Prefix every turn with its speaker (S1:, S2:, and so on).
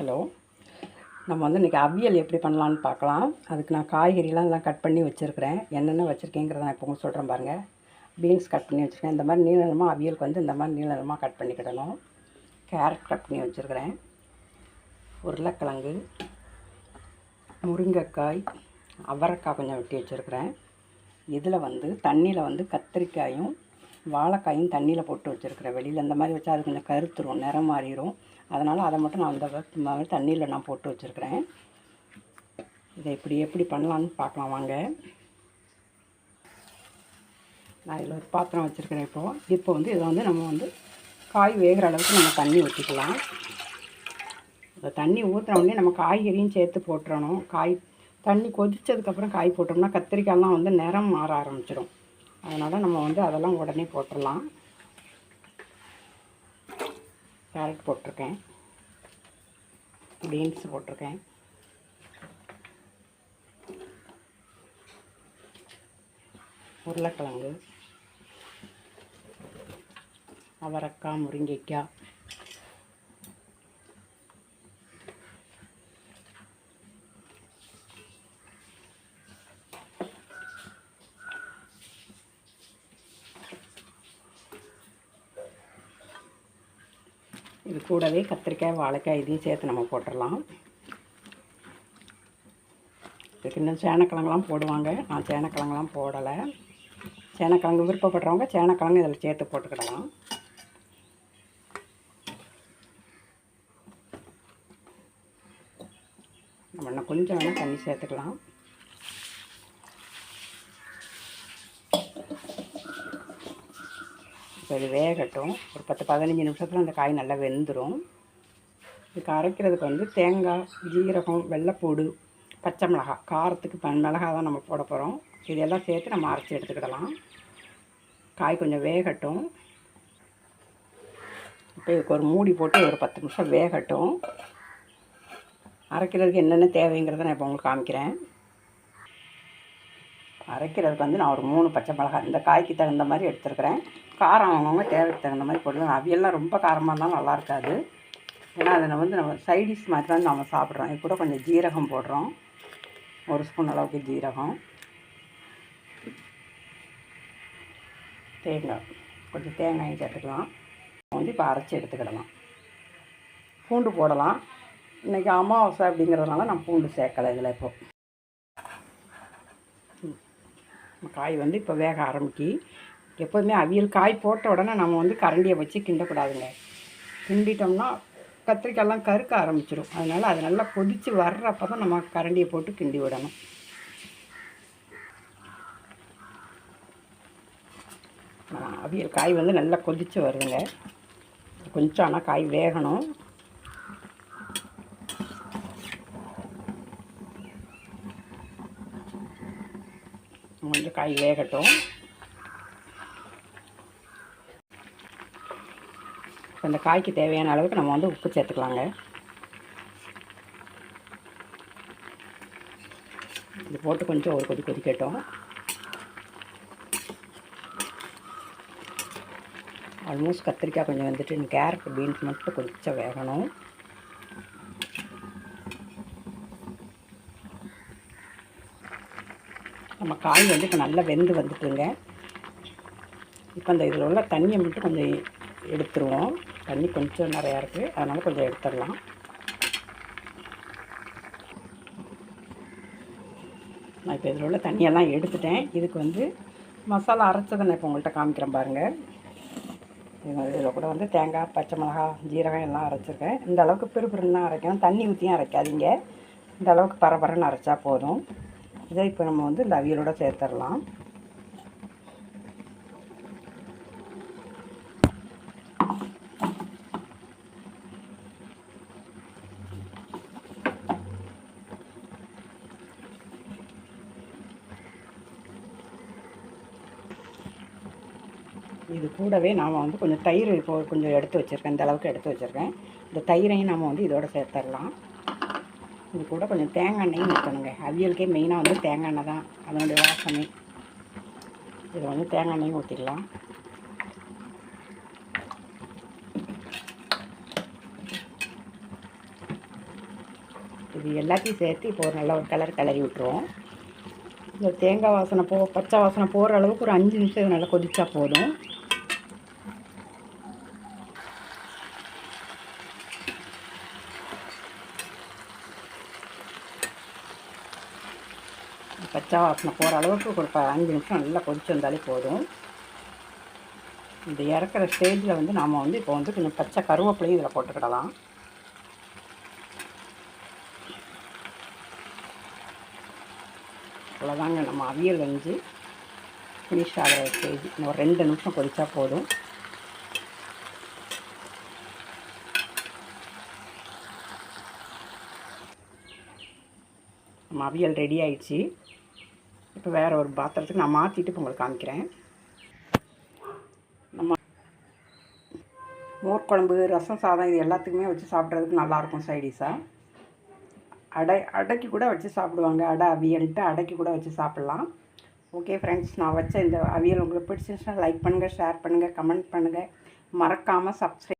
S1: Hello. நம்ம வந்து இன்றைக்கி அவியல் எப்படி பண்ணலான்னு பார்க்கலாம். அதுக்கு நான் காய்கறிலாம் எல்லாம் கட் பண்ணி வச்சுருக்கிறேன். என்னென்ன வச்சுருக்கேங்கிறத நான் இப்போ உங்களுக்கு சொல்கிறேன் பாருங்கள் பீன்ஸ் கட் பண்ணி வச்சுருக்கேன். இந்த மாதிரி நீளமாக அவியலுக்கு வந்து இந்த மாதிரி நீளமாக கட் பண்ணிக்கிடணும். கேரட் கட் பண்ணி வச்சுருக்கிறேன். உருளைக்கிழங்கு முருங்கைக்காய் அவரைக்காய் கொஞ்சம் வெட்டி வச்சுருக்கிறேன். இதில் வந்து தண்ணியில் வந்து கத்திரிக்காயும் வாழைக்காயும் தண்ணியில் போட்டு வச்சுருக்கிறேன். வெளியில் இந்த மாதிரி வச்சா அது கொஞ்சம் கருத்துரும் நிறம் மாறிடும் அதனால் அதை மட்டும் நான் அந்த மாதிரி தண்ணியில் நான் போட்டு வச்சுருக்கிறேன். இதை இப்படி எப்படி பண்ணலான்னு பார்க்கலாம் வாங்க. நான் இதில் ஒரு பாத்திரம் வச்சுருக்கிறேன் இப்போது இப்போ வந்து இதை வந்து நம்ம வந்து காய் வேகிற அளவுக்கு நம்ம தண்ணி ஊற்றிக்கலாம் இந்த தண்ணி ஊற்றுறவுடனே உடனே நம்ம காய்கறியும் சேர்த்து போட்டுறணும். காய் தண்ணி கொதிச்சதுக்கப்புறம் காய் போட்டோம்னா கத்திரிக்காயெலாம் வந்து நிறம் மாற ஆரம்பிச்சிடும். அதனால் நம்ம வந்து அதெல்லாம் உடனே போட்டுடலாம். கேரட் போட்டிருக்கேன். பீன்ஸ் போட்டிருக்கேன். உருளைக்கிழங்கு அவரைக்காய் முருங்கைக்காய் இது கூடவே கத்திரிக்காய் வாழைக்காய் இதையும் சேர்த்து நம்ம போட்டுடலாம். இதுக்கு இன்னும் சேனக்கிழங்குலாம் போடுவாங்க. நான் சேனக்கிழங்குலாம் போடலை. சேனக்கிழங்கு விருப்பப்படுறவங்க சேனக்கிழங்கு இதில் சேர்த்து போட்டுக்கிடலாம். நம்ம இன்னும் கொஞ்சம் வேணால் தண்ணி சேர்த்துக்கலாம். இப்போ இது வேகட்டும். ஒரு பத்து பதினஞ்சு நிமிஷத்தில் அந்த காய் நல்லா வெந்துடும் இதுக்கு அரைக்கிறதுக்கு வந்து தேங்காய் ஜீரகம் வெள்ளைப்பூடு பச்சை மிளகாய் காரத்துக்கு பன் மிளகா தான் நம்ம போட போகிறோம் இதெல்லாம் சேர்த்து நம்ம அரைச்சி எடுத்துக்கிடலாம். காய் கொஞ்சம் வேகட்டும். இப்போ இதுக்கு ஒரு மூடி போட்டு ஒரு பத்து நிமிஷம் வேகட்டும். அரைக்கிறதுக்கு என்னென்ன தேவைங்கிறத நான் இப்போ உங்களுக்கு காமிக்கிறேன். அரைக்கிறதுக்கு வந்து நான் ஒரு மூணு பச்சை மிளகாய் இந்த காய்க்கு தகுந்த மாதிரி எடுத்துருக்கிறேன். காரம் அவங்கவுங்க தேவைக்கு தகுந்த மாதிரி போடுவேன் அவியெல்லாம் ரொம்ப காரமாக இருந்தாலும் நல்லா இருக்காது. ஏன்னா அதில் வந்து நம்ம சைடிஷ் மாதிரி தான் நம்ம சாப்பிட்றோம். இது கூட கொஞ்சம் ஜீரகம் போடுறோம். ஒரு ஸ்பூன் அளவுக்கு ஜீரகம். தேங்காய் கொஞ்சம் தேங்காயும் சேர்த்துக்கலாம். வந்து இப்போ அரைச்சி எடுத்துக்கிடலாம். பூண்டு போடலாம். இன்றைக்கி அமாவாசை அப்படிங்கிறதுனால நான் பூண்டு சேர்க்கலை இதில் இப்போ. காய் வந்து இப்போ வேக ஆரம்பிக்கி எப்போதுமே அவியல் காய் போட்ட உடனே நம்ம வந்து கரண்டியை வச்சு கிண்டக்கூடாதுங்க. கிண்டிட்டோம்னா கத்திரிக்காயெல்லாம் கருக்க ஆரம்பிச்சிடும் அதனால் அது நல்லா கொதித்து வர்றப்போ தான் நம்ம கரண்டியை போட்டு கிண்டி விடணும். அவியல் காய் வந்து நல்லா கொதித்து வருதுங்க. கொஞ்சம் ஆனால் காய் வேகணும். கொஞ்சம் காய் வேகட்டும். இப்போ இந்த காய்க்கு தேவையான அளவுக்கு நம்ம வந்து உப்பு சேர்த்துக்கலாங்க. இது போட்டு கொஞ்சம் ஒரு கொதி கொதிக்கட்டும். ஆல்மோஸ்ட் கத்திரிக்காய் கொஞ்சம் வந்துட்டு கேரட் பீன்ஸ் மட்டும் கொஞ்சம் வேகணும். நம்ம காய் வந்து இப்போ நல்லா வெந்து வந்துட்டுங்க. இப்போ அந்த இதில் உள்ள தண்ணியை மட்டும் கொஞ்சம் எடுத்துருவோம். தண்ணி கொஞ்சம் நிறையா இருக்குது அதனால் கொஞ்சம் எடுத்துடலாம். நான் இப்போ இதில் உள்ள தண்ணியெல்லாம் எடுத்துட்டேன். இதுக்கு வந்து மசாலா அரைச்சதை நான் இப்போ உங்கள்கிட்ட காமிக்கிறேன் பாருங்கள் இதில் கூட வந்து தேங்காய் பச்சை மிளகா ஜீரகம் எல்லாம் அரைச்சிருக்கேன். இந்த அளவுக்கு பிறுபிறுன்னு அரைக்கணும். தண்ணி ஊற்றியும் அரைக்காதீங்க. இந்த அளவுக்கு பரபரன்னு அரைச்சா போதும். இதை இப்போ நம்ம வந்து இந்த அவியலோட சேர்த்துடலாம் இது கூடவே நாம் வந்து கொஞ்சம் தயிர் இப்போ கொஞ்சம் எடுத்து வச்சுருக்கேன் இந்த அளவுக்கு எடுத்து வச்சுருக்கேன். இந்த தயிரையும் நாம் வந்து இதோட சேர்த்துடலாம் இது கூட கொஞ்சம் தேங்காய் எண்ணெயும் ஊற்றணுங்க அவியலுக்கே மெயினாக வந்து தேங்காய் எண்ணெய் தான். அதனுடைய வாசனை. இது வந்து தேங்காய் எண்ணெயும் ஊற்றிக்கலாம் இது எல்லாத்தையும் சேர்த்து இப்போ ஒரு நல்ல ஒரு கலர் கிளறி விட்டுருவோம். இந்த தேங்காய் வாசனை போ பச்சை வாசனை போகிற அளவுக்கு ஒரு அஞ்சு நிமிஷம் இது நல்லா கொதித்தா போதும். பச்சை வாசனை போகிற அளவுக்கு ஒரு அஞ்சு நிமிஷம் நல்லா கொதிச்சு வந்தாலே போதும். இந்த இறக்குற ஸ்டேஜில் வந்து நாம் வந்து இப்போ வந்து கொஞ்சம் பச்சை கருவேப்பிலையும் இதில் போட்டுக்கிடலாம். அவ்வளோதாங்க நம்ம அவியல் வெஞ்சு ஃபினிஷ் ஆகிற ஸ்டேஜ் இன்னும் ஒரு ரெண்டு நிமிஷம் கொதித்தா போதும். நம்ம அவியல் ரெடி ஆயிடுச்சு. இப்போ வேறு ஒரு பாத்திரத்துக்கு நான் மாற்றிட்டு இப்போ உங்களுக்கு காமிக்கிறேன். நம்ம மோர் குழம்பு ரசம் சாதம் இது எல்லாத்துக்குமே வச்சு சாப்பிட்றதுக்கு நல்லாயிருக்கும் சைடிஷாக அடை அடைக்கு கூட வச்சு சாப்பிடுவாங்க. அடை அவியல்ட்டு அடைக்கு கூட வச்சு சாப்பிட்லாம். ஓகே ஃப்ரெண்ட்ஸ் நான் வச்ச இந்த அவியல் உங்களுக்கு பிடிச்சிருச்சுன்னா லைக் பண்ணுங்கள் ஷேர் பண்ணுங்கள் கமெண்ட் பண்ணுங்கள் மறக்காமல் சப்ஸ்கிரைப்